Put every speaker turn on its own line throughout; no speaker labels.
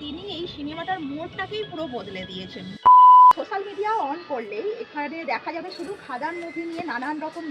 তিনি এই সিনেমাটার মোড়টাকেই পুরো বদলে দিয়েছেন। মিডিয়া অন করলেই এখানে দেখা যাবে শুধু খাদান মুভি নিয়ে নানান রকম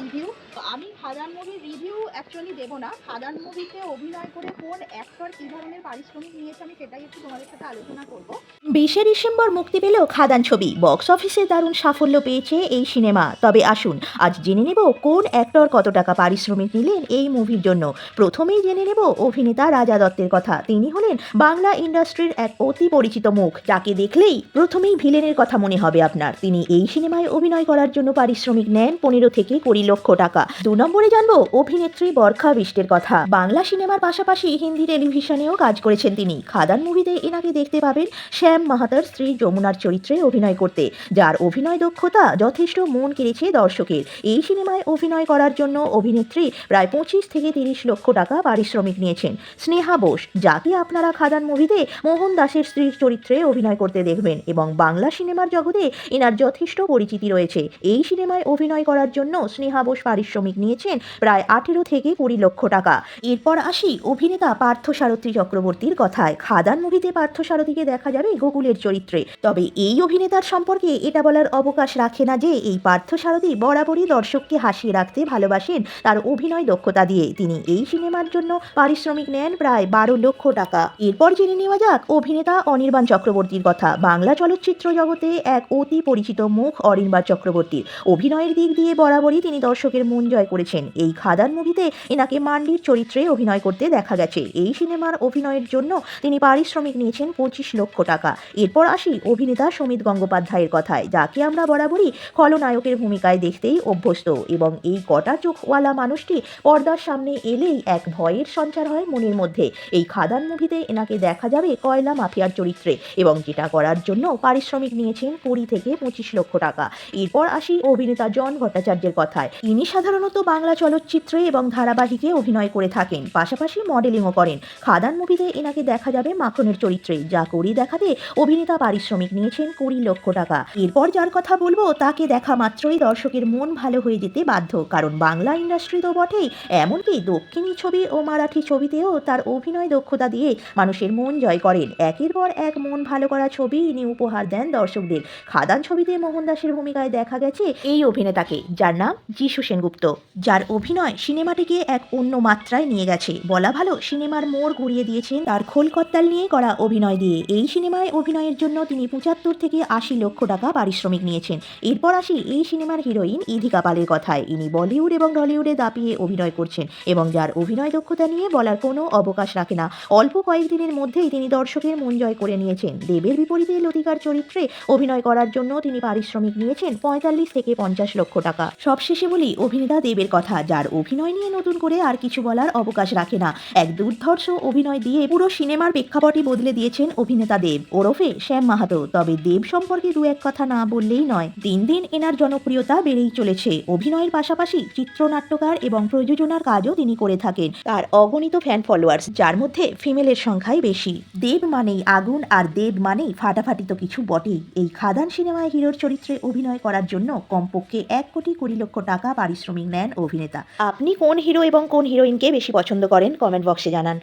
রিভিউ আমি খাদান মুভির রিভিউ অ্যাকচুয়ালি দেবো না। খাদান মুভিতে অভিনয় করে কোন অ্যাক্টর কী ধরনের পারিশ্রমিক নিয়েছে আমি সেটাই একটু তোমাদের সাথে আলোচনা করব।
বিশে ডিসেম্বর মুক্তি পেলেও খাদান ছবি। বক্স অফিসে দারুণ সাফল্য পেয়েছে এই সিনেমা। তবে আসুন, আজ জেনে নেব কোন অ্যাক্টর কত টাকা পারিশ্রমিক নিলেন এই মুভির জন্য। প্রথমেই জেনে নেব অভিনেতা রাজা দত্তের কথা। তিনি হলেন বাংলা ইন্ডাস্ট্রির এক অতি পরিচিত মুখ, যাকে দেখলেই প্রথমেই ভিলেনের কথা মনে হবে আপনার। তিনি এই সিনেমায় অভিনয় করার জন্য পারিশ্রমিক নেন পনেরো থেকে কুড়ি লক্ষ টাকা। দু নম্বরে জানব অভিনেত্রী বরখা বিষ্টের কথা। বাংলা সিনেমার পাশাপাশি হিন্দি টেলিভিশনেও কাজ করেছেন তিনি। খাদান মুভিতে এনাকে দেখতে পাবেন শ্যাম মাহাতার স্ত্রী যমুনার চরিত্রে অভিনয় করতে। যার অভিনয় দক্ষতা যথেষ্ট মন কেড়েছে দর্শকের। এই সিনেমায় অভিনয় করার জন্য অভিনেত্রী প্রায় পঁচিশ থেকে তিরিশ লক্ষ টাকা পারিশ্রমিক নিয়েছেন। স্নেহা বোস, যাকে আপনারা খাদান মুভিতে মোহন দাসের স্ত্রীর চরিত্রে অভিনয় করতে দেখবেন এবং বাংলা সিনেমার জগতে এনার যথেষ্ট পরিচিতি রয়েছে। এই সিনেমায় অভিনয় করার জন্য স্নেহা বোস পারিশ্রমিক নিয়েছেন প্রায় আঠেরো থেকে কুড়ি লক্ষ টাকা। এরপর আসি অভিনেতা পার্থ সারথী চক্রবর্তীর কথায়। খাদান মুভিতে পার্থ সারথীকে দেখা যাবে গোকুলের চরিত্রে। তবে এই অভিনেতার সম্পর্কে এটা বলার অবকাশ রাখে না যে এই পার্থ সারথী বরাবরই দর্শককে হাসিয়ে রাখতে ভালোবাসেন তার অভিনয় দক্ষতা দিয়ে। তিনি এই সিনেমার জন্য পারিশ্রমিক নেন প্রায় বারো লক্ষ টাকা। এরপর জেনে নেওয়া যাক অভিনেতা অনির্বাণ চক্রবর্তীর কথা। বাংলা চলচ্চিত্র জগতে এক অতি পরিচিত মুখ অনির্বাণ চক্রবর্তীর। অভিনয়ের দিক দিয়ে বরাবরই তিনি দর্শকের মন জয় করেছেন। এই খাদান মুভিতে এনাকে মান্ডির চরিত্রে অভিনয় করতে দেখা গেছে। এই সিনেমার অভিনয়ের জন্য তিনি পারিশ্রমিক নিয়েছেন পঁচিশ লক্ষ টাকা। এরপর আসি অভিনেতা সমিত গঙ্গোপাধ্যায়ের কথায়, যাকে আমরা বরাবরই খলনায়কের ভূমিকায় দেখতেই অভ্যস্ত এবং এই কটা চোখওয়ালা মানুষটি পর্দার সামনে এলেই এক ভয়ের সঞ্চার হয় মনের মধ্যে। এই খাদান মুভিতে এনাকে দেখা যাবে কয়লা মাফিয়ার চরিত্রে এবং যেটা করার জন্য পারিশ্রমিক নিয়েছেন কুড়ি থেকে পঁচিশ লক্ষ টাকা। এরপর আসি অভিনেতা জন ভট্টাচার্যের কথায়। ইনি সাধারণত বাংলা চলচ্চিত্রে এবং ধারাবাহিকে অভিনয় করে থাকেন। পাশাপাশি মডেলিংও করেন। খাদান মুভিতে এনাকে দেখা যাবে মাখনের চরিত্রে। যা করি দেখাতে অভিনেতা পারিশ্রমিক নিয়েছেন কুড়ি লক্ষ টাকা। এরপর যার কথা বলব, তাকে দেখা মাত্রই দর্শকের মন ভালো হয়ে যেতে বাধ্য। কারণ বাংলা ইন্ডাস্ট্রি তো বটেই। এমনকি দক্ষিণী ছবি ও মারাঠি ছবিতেও তার অভিনয় দক্ষতা দিয়ে মানুষের মন জয় করেন। একের পর এক মন ভালো করা ছবি ইনি উপহার দেন দর্শকদের। খাদান ছবিতে মোহন দাসের ভূমিকায় দেখা গেছে এই অভিনেতাকে, যার নাম যিশু সেনগুপ্ত, যার অভিনয় সিনেমাটিকে এক অন্য মাত্রায় নিয়ে গেছে। বলা ভালো, সিনেমার মোড় ঘুরিয়ে দিয়েছেন তার খোলকত্তাল নিয়ে করা অভিনয় দিয়ে। এই সিনেমায় অভিনয়ের জন্য তিনি পঁচাত্তর থেকে আশি লক্ষ টাকা পারিশ্রমিক নিয়েছেন। এরপর আসি এই সিনেমার হিরোইন ইধিকা পালের কথায়। ইনি বলিউড এবং টলিউডে দাপিয়ে অভিনয় করছেন এবং যার অভিনয় দক্ষতা নিয়ে বলার কোনো অবকাশ রাখে না। অল্প কয়েকদিনের মধ্যেই তিনি দর্শকের মন জয় করে নিয়েছেন। দেবের বিপরীতে লতিকার চরিত্রে অভিনয় করার জন্য তিনি পারিশ্রমিক নিয়েছেন পঁয়তাল্লিশ থেকে পঞ্চাশ লক্ষ টাকা। সবশেষে বলি, অভিনেতা দেবের কথা, যার অভিনয় নিয়ে নতুন করে আর কিছু বলার অবকাশ রাখে না। এক দুর্ধর্ষ অভিনয় দিয়ে পুরো সিনেমার প্রেক্ষাপটই বদলে দিয়েছেন অভিনেতা দেব। ওরফে শ্যাম মাহাতো, তবে দেব সম্পর্কে দু এক কথা না বললেই নয়। দিন দিন এনার জনপ্রিয়তা বেড়েই চলেছে। অভিনয়ের পাশাপাশি চিত্রনাট্যকার এবং প্রযোজনার কাজও তিনি করে থাকেন। তার অগণিত ফ্যান ফলোয়ার্স যার মধ্যে ফিমেলের সংখ্যাই বেশি। দেব মানেই আগুন, আর দেব মানেই ফাটাফাটি তো কিছু বটেই, এই খাদান সিনেমায় হিরোর চরিত্রে অভিনয় করার জন্য কমপক্ষে এক কোটি কুড়ি লক্ষ টাকা পারিশ্রমিক নেন অভিনেতা। আপনি কোন হিরো এবং কোন হিরোইনকে বেশি পছন্দ করেন? কমেন্ট বক্সে জানান।